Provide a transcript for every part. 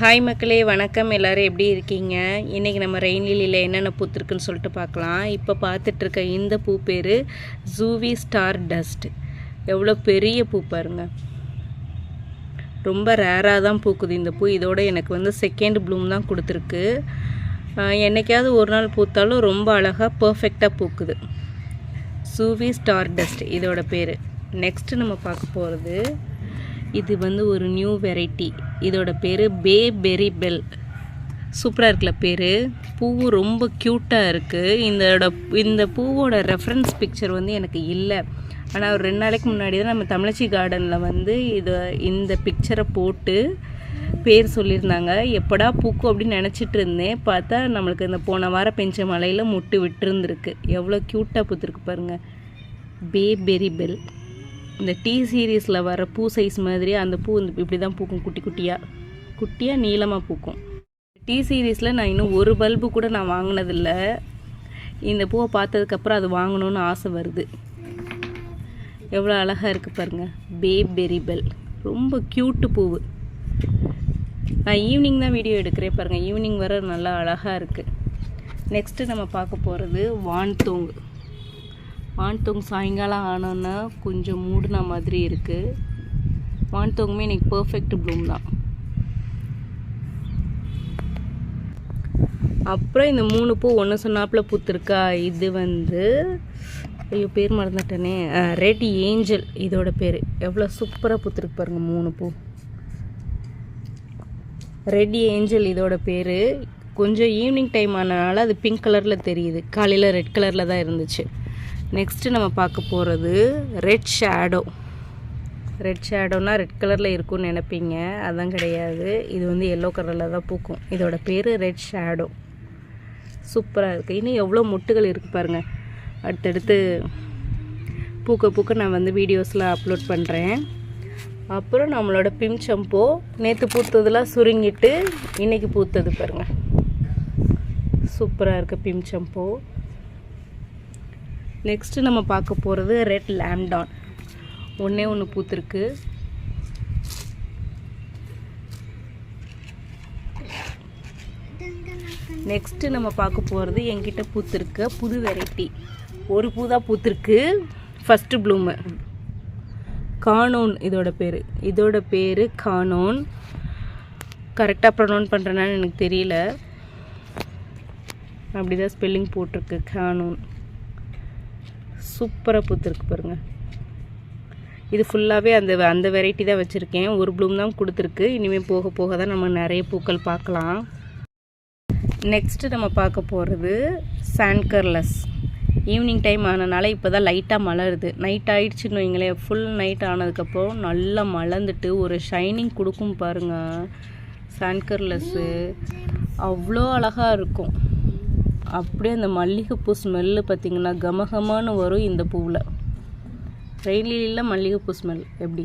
Hi மக்களே வணக்கம். எல்லோரும் எப்படி இருக்கீங்க? இன்றைக்கி நம்ம ரெயின் லில்லியில் என்னென்ன பூத்துருக்குன்னு சொல்லிட்டு பார்க்கலாம். இப்போ பார்த்துட்ருக்க இந்த பூ பேர் ஜூவி ஸ்டார் டஸ்ட் எவ்வளோ பெரிய பூ பாருங்க. ரொம்ப ரேராக தான் பூக்குது இந்த பூ. இதோட எனக்கு வந்து செகண்ட் ப்ளூம் தான் கொடுத்துருக்கு. என்றைக்காவது என்னைக்காவது ஒரு நாள் பூத்தாலும் ரொம்ப அழகாக பர்ஃபெக்டாக பூக்குது. சூவி ஸ்டார் டஸ்ட் இதோட பேர். நெக்ஸ்ட்டு நம்ம பார்க்க போகிறது இது வந்து ஒரு நியூ வெரைட்டி இதோட பேர் பே பெரி பெல் சூப்பராக இருக்குல்ல பேர். பூவு ரொம்ப க்யூட்டாக இருக்குது இதோட இந்த பூவோட ரெஃபரன்ஸ் பிக்சர் வந்து எனக்கு இல்லை. ஆனால் ஒரு ரெண்டு நாளைக்கு முன்னாடி தான் நம்ம தமிழச்சி கார்டனில் வந்து இதை இந்த பிக்சரை போட்டு பேர் சொல்லியிருந்தாங்க. எப்படா பூக்கும் அப்படின்னு நினச்சிட்டு இருந்தேன். பார்த்தா நம்மளுக்கு இந்த போன வாரம் பெஞ்ச மலையில் முட்டு விட்டுருந்துருக்கு. எவ்வளோ க்யூட்டாக பூத்துருக்கு பாருங்கள் பே பெரி பெல் இந்த டீ சீரீஸில் வர பூ சைஸ் மாதிரி அந்த பூ இந்த இப்படி தான் பூக்கும் குட்டி குட்டியாக குட்டியாக நீளமாக பூக்கும். டீ சீரீஸில் நான் இன்னும் ஒரு பல்பு கூட நான் வாங்கினதில்ல. இந்த பூவை பார்த்ததுக்கப்புறம் அது வாங்கணும்னு ஆசை வருது. எவ்வளோ அழகாக இருக்குது பாருங்கள் பேபெரி பெல் ரொம்ப க்யூட்டு பூவு நான் ஈவினிங் தான் வீடியோ எடுக்கிறேன் பாருங்கள் ஈவினிங் வர நல்லா அழகாக இருக்குது நெக்ஸ்ட்டு நம்ம பார்க்க போகிறது வான்தோங்கு. வான்தோங் சாயங்காலம் ஆனோன்னா கொஞ்சம் மூடின மாதிரி இருக்குது வான்தோங்குமே இன்றைக்கி பர்ஃபெக்ட் ப்ளூம் தான். அப்புறம் இந்த மூணு பூ ஒன்று சொன்னாப்பில் பூத்துருக்கா இது வந்து ஐயோ பேர் மறந்துட்டேனே. ரெட் ஏஞ்சல் இதோட பேர். எவ்வளோ சூப்பராக பூத்துருக்கு பாருங்கள் மூணு பூ. ரெட் ஏஞ்சல் இதோட பேர். கொஞ்சம் ஈவினிங் டைம் ஆனதுனால அது பிங்க் கலரில் தெரியுது. காலையில் ரெட் கலரில் தான் இருந்துச்சு. நெக்ஸ்ட்டு நம்ம பார்க்க போகிறது ரெட் ஷேடோ ரெட் ஷேடோனால் ரெட் கலரில் இருக்கும்னு நினைப்பீங்க. அதான் கிடையாது. இது வந்து எல்லோ கலரில் தான் பூக்கும். இதோட பேர் ரெட் ஷேடோ சூப்பராக இருக்குது இன்னும் எவ்வளோ முட்டுகள் இருக்குது பாருங்கள் அடுத்தடுத்து பூக்க பூக்க நான் வந்து வீடியோஸில் அப்லோட் பண்ணுறேன் அப்புறம் நம்மளோட பிம்சம்போ நேற்று பூத்ததெல்லாம் சுருங்கிட்டு இன்றைக்கி பூத்தது பாருங்கள் சூப்பராக இருக்குது பிம்சம்போ நெக்ஸ்ட்டு நம்ம பார்க்க போகிறது ரெட் லேம்டான் ஒன்றே ஒன்று பூத்துருக்கு. நெக்ஸ்ட்டு நம்ம பார்க்க போகிறது என்கிட்ட பூத்துருக்க புது வெரைட்டி ஒரு பூ தான் பூத்திருக்கு. ஃபஸ்ட்டு ப்ளூமு கானோன் இதோட பேர். இதோட பேர் கானோன் கரெக்டாக ப்ரொனவுன் பண்ணுறேன்னு எனக்கு தெரியல. அப்படி தான் ஸ்பெல்லிங் போட்டிருக்கு கானோன் சூப்பராக பூத்துருக்கு பாருங்கள் இது ஃபுல்லாகவே அந்த அந்த வெரைட்டி தான் வச்சுருக்கேன். ஒரு ப்ளூம் தான் கொடுத்துருக்கு. இனிமேல் போக போக தான் நம்ம நிறைய பூக்கள் பார்க்கலாம். நெக்ஸ்ட்டு நம்ம பார்க்க போகிறது சான்கர்லஸ் ஈவினிங் டைம் ஆனனால இப்போ தான் லைட்டாக மலருது. நைட் ஆயிடுச்சுன்னு வைங்களேன். ஃபுல் நைட் ஆனதுக்கப்புறம் நல்லா மலர்ந்துட்டு ஒரு ஷைனிங் கொடுக்கும் பாருங்கள் சான்கர்லஸ்ஸு அவ்வளோ அழகாக இருக்கும். அப்படியே அந்த மல்லிகைப்பூ ஸ்மெல்லு பார்த்திங்கன்னா கமகமான்னு வரும் இந்த பூவில். ரெயிலியில் மல்லிகைப்பூ ஸ்மெல் எப்படி?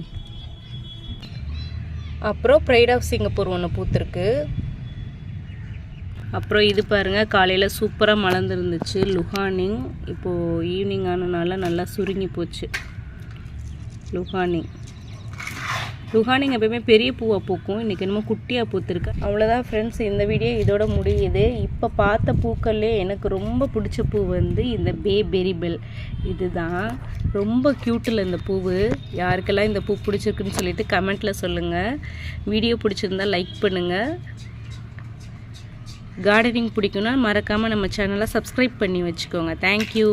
அப்புறம் ப்ரைட் ஆஃப் சிங்கப்பூர் ஒன்று பூத்துருக்கு. அப்புறம் இது பாருங்கள் காலையில் சூப்பராக மலர்ந்துருந்துச்சு. லுஹானிங். இப்போது ஈவினிங் ஆனனால நல்லா சுருங்கி போச்சு. லுஹானிங். லுஹானிங் எப்பயுமே பெரிய பூவாக பூக்கும். இன்றைக்கி என்னமோ குட்டியாக பூத்துருக்கு. அவ்வளோதான் ஃப்ரெண்ட்ஸ் இந்த வீடியோ இதோட முடியுது. இப்போ பார்த்த பூக்கள்லேயே எனக்கு ரொம்ப பிடிச்ச பூ வந்து இந்த பே பெரிபெல் இதுதான். ரொம்ப க்யூட்டில் இந்த பூவு. யாருக்கெல்லாம் இந்த பூ பிடிச்சிருக்குன்னு சொல்லிட்டு கமெண்ட்டில் சொல்லுங்கள் வீடியோ பிடிச்சிருந்தா லைக் பண்ணுங்கள் கார்டனிங் பிடிக்குன்னா மறக்காமல் நம்ம சேனலை சப்ஸ்கிரைப் பண்ணி வச்சுக்கோங்க. தேங்க்யூ